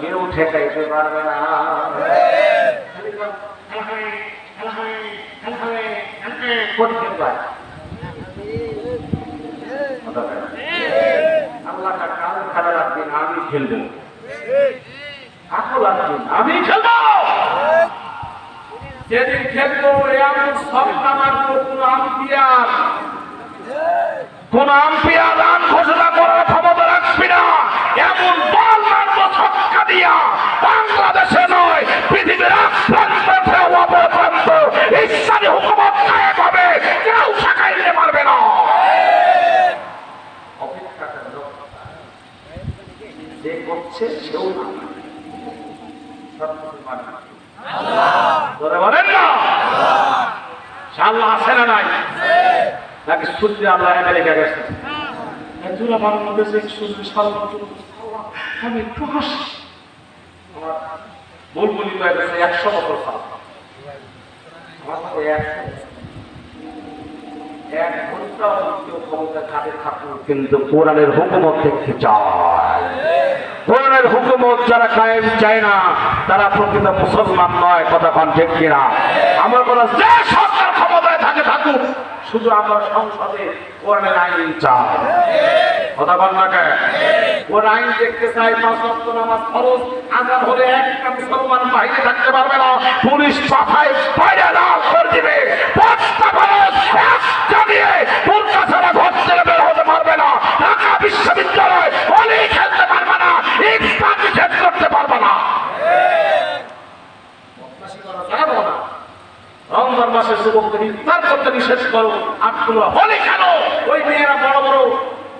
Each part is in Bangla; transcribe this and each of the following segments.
কেউ ঠেকাইতে পারবে না আল্লাহ কাল আমি খেলব আমি যেদিন খেলব কোন ঘোষণা করার ক্ষমতা রাখবি না এমন বল মারবো ছক্কা দিয়া বাংলাদেশে নয় পৃথিবীর এক প্রান্ত থেকে অপর প্রান্ত ইসলামী হুকুমত কায়েম হবে কেউ ঠেকাইতে পারবে না। যে করছে সেও না। বলেন না। আল্লাহ আছে না নাই? নাকি সূর্য আল্লাহ আমেরিকা গেছে? একজোড়া বাংলাদেশে সূর্য সারা আমি একটু হাসি। এক কিন্তু কোরআনের হুকুমত দেখতে চায়। কোরআনের হুকুমত যারা কায়েম চায় না, তারা প্রকৃত মুসলমান নয়, কথা ঠিক কিনা? আমরা কোনো যে সরকার ক্ষমতায় থাকে থাকুক শুধু আমরা সংসদে কোরআনের আইন চাই। কথা বল না কে ওর আইন দেখতে চাই, পাঁচ ওয়াক্ত নামাজ ফরজ, আজান হলে একটা মুসলমান বাইরে থাকতে পারবে না। পুলিশ পাঠায় বাইরে লাল করে দিবে। পাঁচটা ফরজ একটা দিয়ে ঘর বের হতে পারবে না। ঢাকা বিশ্ববিদ্যালয় অনেক খেলতে পারবে না, ইফতার করতে পারবে না। যাব না। রমজান মাসে যুবকদের ইফতার করতে নিষেধ করো। আর তোমরা হলে কেন? ওই মেয়েরা বড়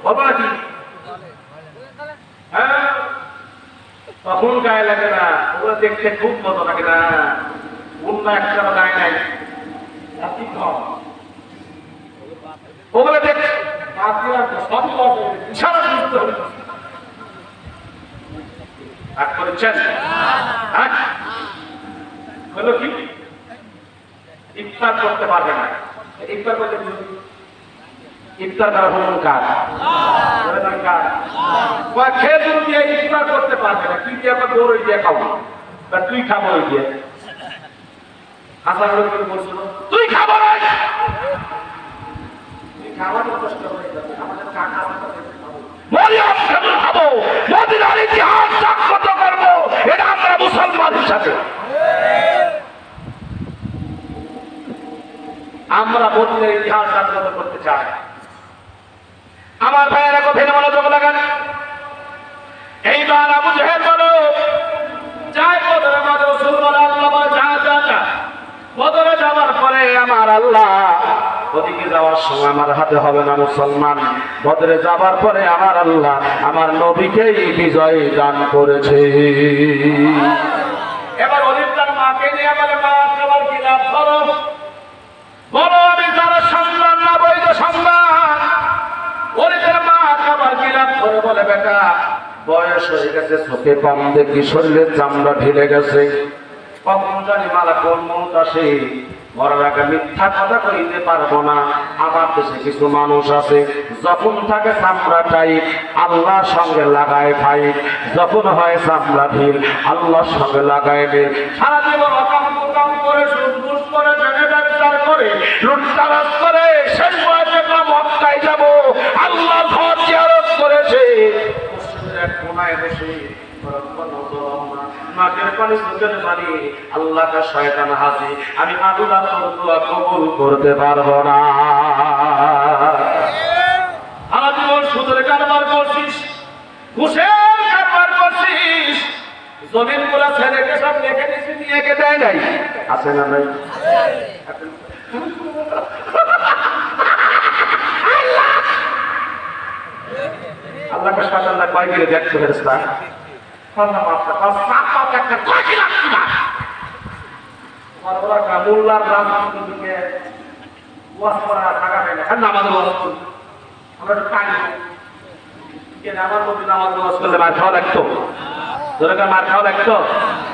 বড় নাকি হ্যাঁ? তখন গায়ে লাগে না। ওগুলো দেখতে খুব মতো লাগে না। অন্য একটা গায়ে নাই। রাতি কম। ওগুলো দেখ রাগ করেছেন? হ্যাঁ? হলো কি? ইফতার করতে পারবে না। ইফতার করতে ইফতার করা? কাজ কাজ খেজুর দিয়ে ইফতার করতে পারবে না। কি দিয়ে দৌড় দিয়ে খাব। তুই খাব ওই দিয়ে। বলছিল, তুই খাব আমরা মুসলমান হিসাবে আমরা মদিনার ইতিহাস জাগ্রত করতে চাই। আমার ভাইয়েরা গভীর মনোযোগ লাগান। এইবার আবু জেহেল বলো, যাই বদরে রসুল আল্লাহ যা যা যা বদরে যাওয়ার পরে আমার আল্লাহ ওদিকে যাওয়ার সময় আমার হাতে হবে না মুসলমান। বদরে যাবার পরে আমার আল্লাহ আমার নবীকেই বিজয় দান করেছে। এবার অলিপ মাকে নিয়ে বলে, মা, তোমার কি লাভ করো করে বলে, বেটা, বয়স হয়ে গেছে চামড়া ঢিলে গেছে। মালা কোন মিথ্যা কথা পারব না। আমার কিছু মানুষ আছে, যখন থাকে চামড়া টাইট আল্লাহর সঙ্গে লাগায় ফাই যখন হয় চামড়া ঢিল, আল্লাহর সঙ্গে লাগায় সারা জীবন করে করে জেনে ব্যবসার করে, লুটতারাজ করে শেষ বয়সে মক্কায় যাব। আল্লাহ ঘর জিয়ারত করেছে। এক কোনায় বসে আমি আল্লাহ কবুল করতে পারব না। সারা জীবন সুদের কারবার করছিস। জমিনগুলা ছেলেকে সব রেখে দিছি নিয়ে কে দেয় নাই। আছে না নাই? আল্লাহকে শয়তান কয় গিয়ে দেখছ ফেরেশতা? আল্লাহ মাফ কর তার সাত পাঁচ একটা কয় কি লাগছে না? আমার বলা মোল্লার ওয়াজ করা থাকা হয় নামাজ আমরা নবী নামাজ করলে খাওয়া লাগতো? মার খাওয়া লাগতো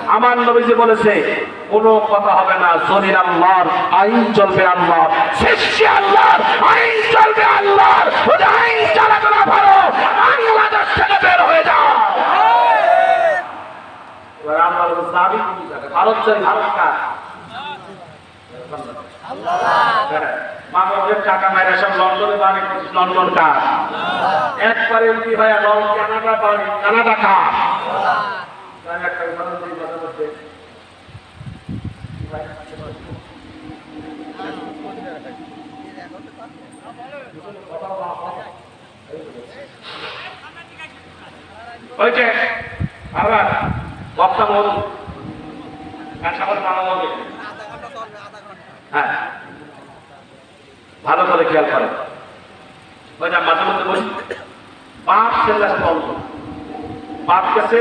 আমার নবীজি বলেছে কোনো কথা হবে না জমির আল্লাহর আইন চলবে আল্লাহ সৃষ্টি আল্লাহর আইন চলবে আল্লাহর আইন চালাতে না পারো বাংলাদেশ থেকে বের হয়ে যাও। হ্যাঁ, লন্ডনে লন্ডন কার? একবারে এমপি হয়ে লন কানাডা বাড়ি কানাডা কার? তাই একটা উদাহরণ দিই মাঝে মধ্যে। ওই যে, আবার বক্তা বানানো হবে হ্যাঁ। ভালো করে খেয়াল করেন ওই যে মাঝে মধ্যে বলি বাপ ছেলে বাপ কাছে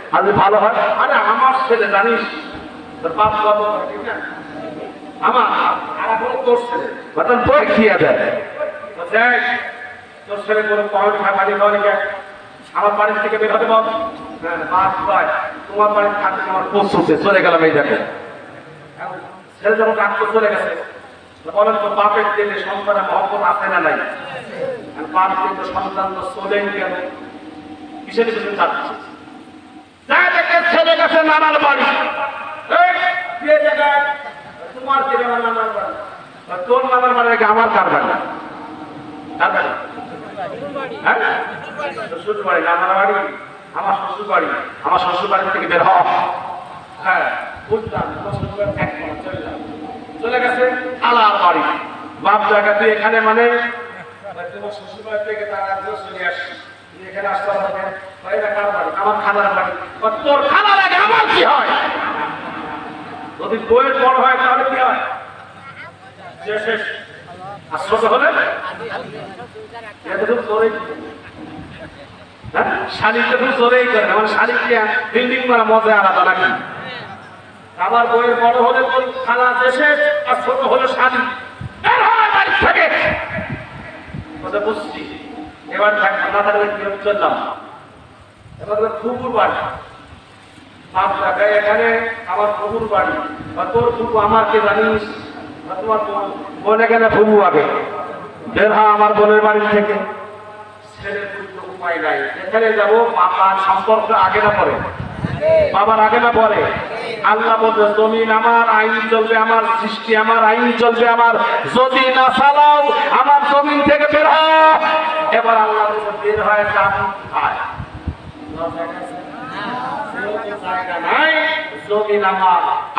যদি ভালো হয়? আরে আমার ছেলে জানিস? তোর বাপ না? আমার তোর ছেলে। বাতান তোর খেয়ে দেয় বলছে, তোর ছেলে কোনো খায় আমার বাড়ি থেকে বের হতে বল। হ্যাঁ ভাই তোমার বাড়ির থাকতে আমার চলে গেলাম এই দেখো। ছেলে যখন কাজ করে চলে গেছে বলেন তো বাপের দিলে সন্তানের মহব্বত আছে না নাই? আর বাপ সন্তান তো চলেন কেন? কিসের পিছনে যাচ্ছে যা দেখে ছেলে গেছে নানার বাড়ি। তোমার ছেলে নানার বাড়ি। তোর নানার বাড়ি নাকি আমার কার বাড়ি? কার বাড়ি? হ্যাঁ? বাড়ি, নানার বাড়ি, আমার শ্বশুর বাড়ি, আমার শ্বশুর বাড়ি থেকে বের হ। হ্যাঁ বুঝলাম চলে গেছে আলার বাড়ি। বাপ জায়গা তুই এখানে মানে? তোমার শ্বশুর বাড়ি থেকে তার চলে আসছি। তুই এখানে আসতে হবে হয় যদি বইয়ের বড় তাহলে কি যে শেষ। আর ছোট হলে? এতটুকু তোরেই শালিকটা খুব জোরেই করে। আমার শালিককে বিল্ডিং করা মজা আলাদা নাকি? আমার বইয়ের বড় হলে খালা দেশে আর ছোট হলে শালি বের থেকে। বুঝছি। এবার থাক না থাকলে কি চললাম বাড়ি। এখানে আমার বাড়ি। বা তোর আমাকে জানিস? বা তোমার বোন এখানে হয় আমার বোনের বাড়ি থেকে। ছেলে উপায় যাব বাবার সম্পর্ক আগে না পরে। বাবার আগে না পরে। আল্লাহ বলতে জমিন আমার, আইন চলবে আমার, সৃষ্টি আমার, আইন চলবে আমার। যদি না চালাও, আমার জমিন থেকে বের হয় এবার আল্লাহ বের হয় চাপ খায় জায়গা নাই, জমিন আমার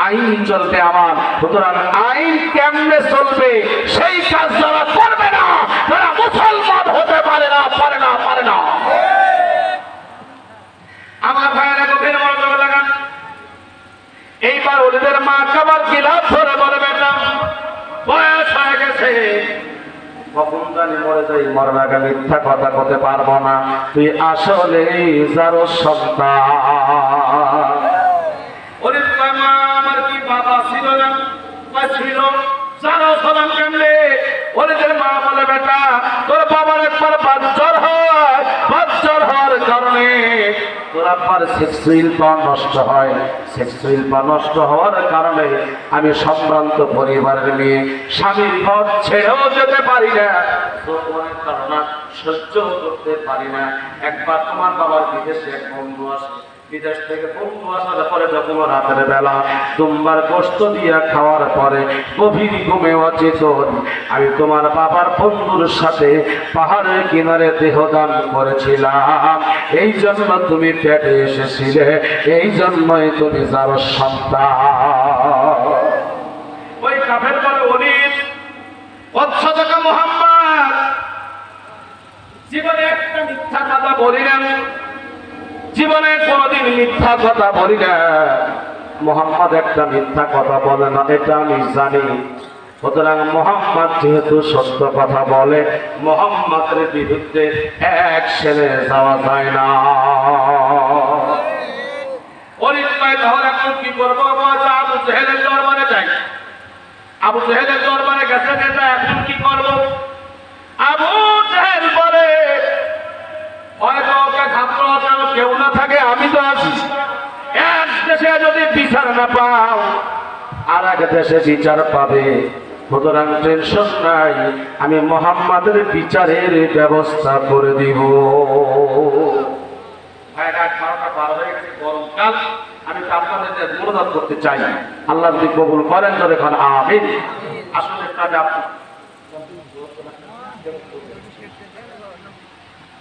আইন চলতে আমার, সুতরাং আইন কেমনে চলবে, সেই কাজ যারা করবে না, তারা মুসলমান হতে পারে না। জানি মরে যাই মরার আগে মিথ্যা কথা করতে পারব না। তুই আসলে যার সন্তান। ওরে মা আমার কি বাবা ছিল না? ছিল? জানো সদন কেমনে? ওরে মা বলে, বেটা তোর বাবার একবার বাচ্চার হয় বাচ্চার হওয়ার কারণে নষ্ট হয় নষ্ট হওয়ার কারণে আমি সম্ভ্রান্ত পরিবারের মেয়ে। স্বামীর ঘর ছেড়েও যেতে পারি না। সহ্য করতে পারি না। একবার তোমার বাবার বিদেশে এক বন্ধু আসে। বিদেশ থেকে বন্ধু আসার পরে যখন রাতের বেলা তোমার কষ্ট দিয়া খাওয়ার পরে গভীর ঘুমে অচেতন, আমি তোমার বাবার বন্ধুর সাথে পাহাড়ের কিনারে দেহদান করেছিলাম। এই জন্য তুমি পেটে এসেছিলে, এই জন্যই তুমি যার সন্তান। ওই কাফের অচ্ছদকা মোহাম্মদ, জীবনে একটা মিথ্যা কথা বলি না জীবনে কোনোদিন মিথ্যা কথা বলি না। মোহাম্মদ একটা মিথ্যা কথা বলে না, এটা আমি জানি। সুতরাং মোহাম্মদ যেহেতু সত্য কথা বলে, মোহাম্মদের বিরুদ্ধে এক সেনে যাওয়া যায় না। তাহলে কি আবু আবু জেহেলের দরবারে গেছে এখন কি করব? আবু কেউ না থাকে, আমি তো আছি। এক দেশে যদি বিচার না পাও আর এক বিচার পাবে। নাই, আমি মোহাম্মদের বিচারের ব্যবস্থা করে দিব। আমি আপনাদের মনোজাত করতে চাই, আল্লাহ যদি কবুল করেন তো দেখুন আমিন। আসলে কাজে আপনি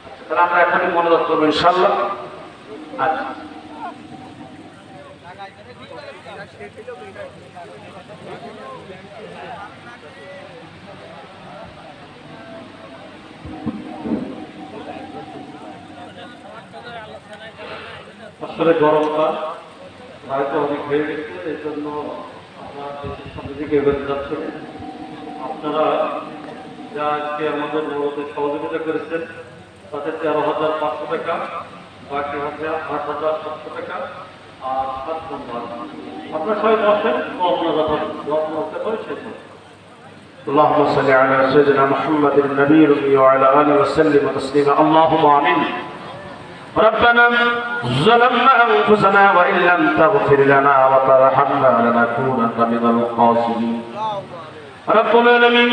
আচ্ছা, তাহলে আমরা এখনই মনোজাত করব ইনশাল্লাহ আচ্ছা আসলে গরমটা হয়তো অনেক হয়ে গেছে, এই জন্য আপনারা দেশের দিকে এগোতে যাচ্ছেন। আপনারা যা আজকে আমাদের বড়দের সহযোগিতা করেছেন তাতে তেরো হাজার পাঁচশো টাকা বাকি হচ্ছে আট হাজার সাতশো টাকা আর সাত নম্বর আপনারা সবাই বসেন গল্পনা যখন গল্পনা হতে পারে শেষ হবে اللهم صل على سيدنا محمد النبي الأمي وعلى آله وسلم تسليما اللهم آمين ربنا ظلمنا أنفسنا وإن لم تغفر لنا وترحمنا لنكونن من الخاسرين رب العالمين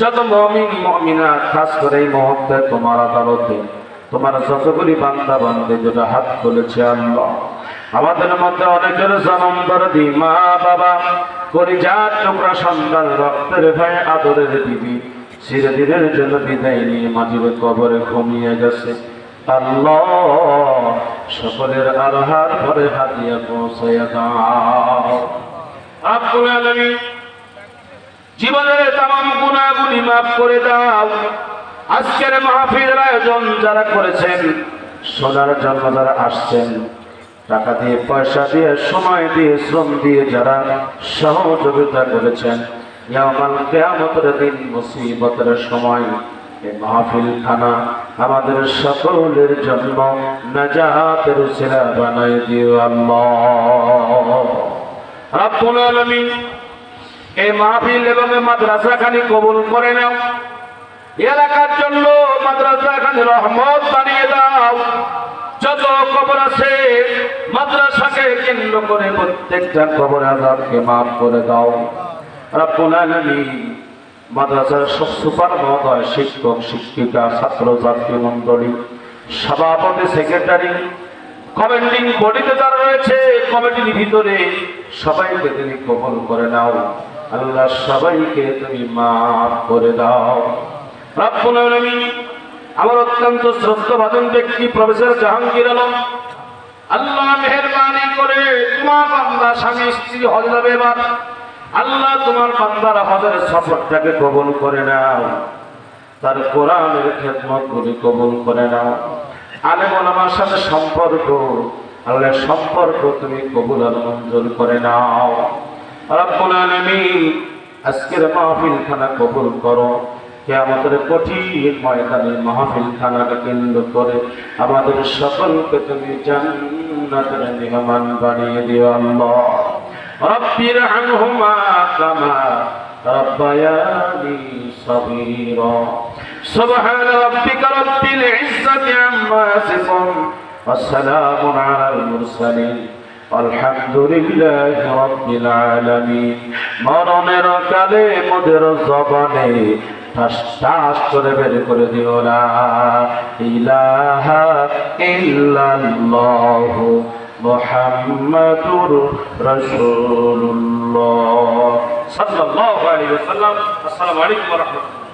যত মমিন মমিনা খাস করে এই মুহূর্তে তোমার আদালতে, তোমার যতগুলি বান্দা বান্দে যেটা হাত তুলেছে আল্লাহ, আমাদের মধ্যে অনেকের জনম দরদি মা বাবা পরিজাত টুকরা সন্তান রক্তের ভাই আদরের দিদি, চিরদিনের জন্য বিদায় নিয়ে মাটির কবরে ঘুমিয়ে গেছে। আল্লাহ, সকলের আরহার ঘরে হাতিয়া পৌঁছাইয়া দাও। আব্বুল আলামিন জীবনের তাম গুণাগুলি মাফ করে দাও। আজকের মাহফিলের আয়োজন যারা করেছেন, সোনার জন্য যারা আসছেন। টাকা দিয়ে, পয়সা দিয়ে, সময় দিয়ে, শ্রম দিয়ে যারা সহযোগিতা করেছেন দিন মুসিবতের সময় এই মাহফিল খানা আমাদের সকলের জন্য নাজাতের উসিলা বানাই দিও আল্লাহ। এই মাহফিল এবং মাদ্রাসাখানি কবুল করে নাও। এলাকার জন্য মাদ্রাসাখানি রহমত বানিয়ে দাও। যত কবর আছে, মাদ্রাসাকে কেন্দ্র করে প্রত্যেকটা কবর আজাদকে মাফ করে দাও। রব্বুল মাদ্রাসার সুপার মহোদয় শিক্ষক, শিক্ষিকা ছাত্র ছাত্রী মন্ডলী সভাপতি, সেক্রেটারি কমেন্টিং বডিতে যারা রয়েছে, কমিটির ভিতরে সবাইকে তুমি কবল করে নাও। আল্লাহ সবাইকে তুমি মাফ করে দাও। আমার অত্যন্ত শ্রদ্ধাভাজন ব্যক্তি, প্রফেসর জাহাঙ্গীর আলম, আল্লাহ মেহরবানি করে তোমার বান্দা স্বামী স্ত্রী হজ যাবে এবার। আল্লাহ তোমার বান্দার হজের সফরটাকে কবল করে নাও। তার কোরআনের খেদমত গুলি কবুল করে নাও। আলেম আমার সাথে সম্পর্ক আল্লাহ সম্পর্ক তুমি কবুল আর মঞ্জুর করে নাও। রব্বুল আলামিন আজকের মাহফিল খানা কবুল করো কে আমাদের কঠিন ময়দানে মাহফিল খানাকে কেন্দ্র করে আমাদের সকলকে তুমি জান্নাতের মেহমান বানিয়ে দিও আল্লাহ রব্বির আনহুমা কামা ربياني صغيرا سبحان ربك رب العزة عما يصفون والسلام على المرسلين الحمد لله رب العالمين মরণের কালে মোদের জবানে ঠাস ঠাস করে বের করে দিও না ইলাহা ইল্লাল্লাহু মুহাম্মাদুর রাসূলুল্লাহ সাল্লাল্লাহু আলাইহি ওয়াসাল্লাম আসসালামু আলাইকুম ওয়া রাহমাতুল্লাহ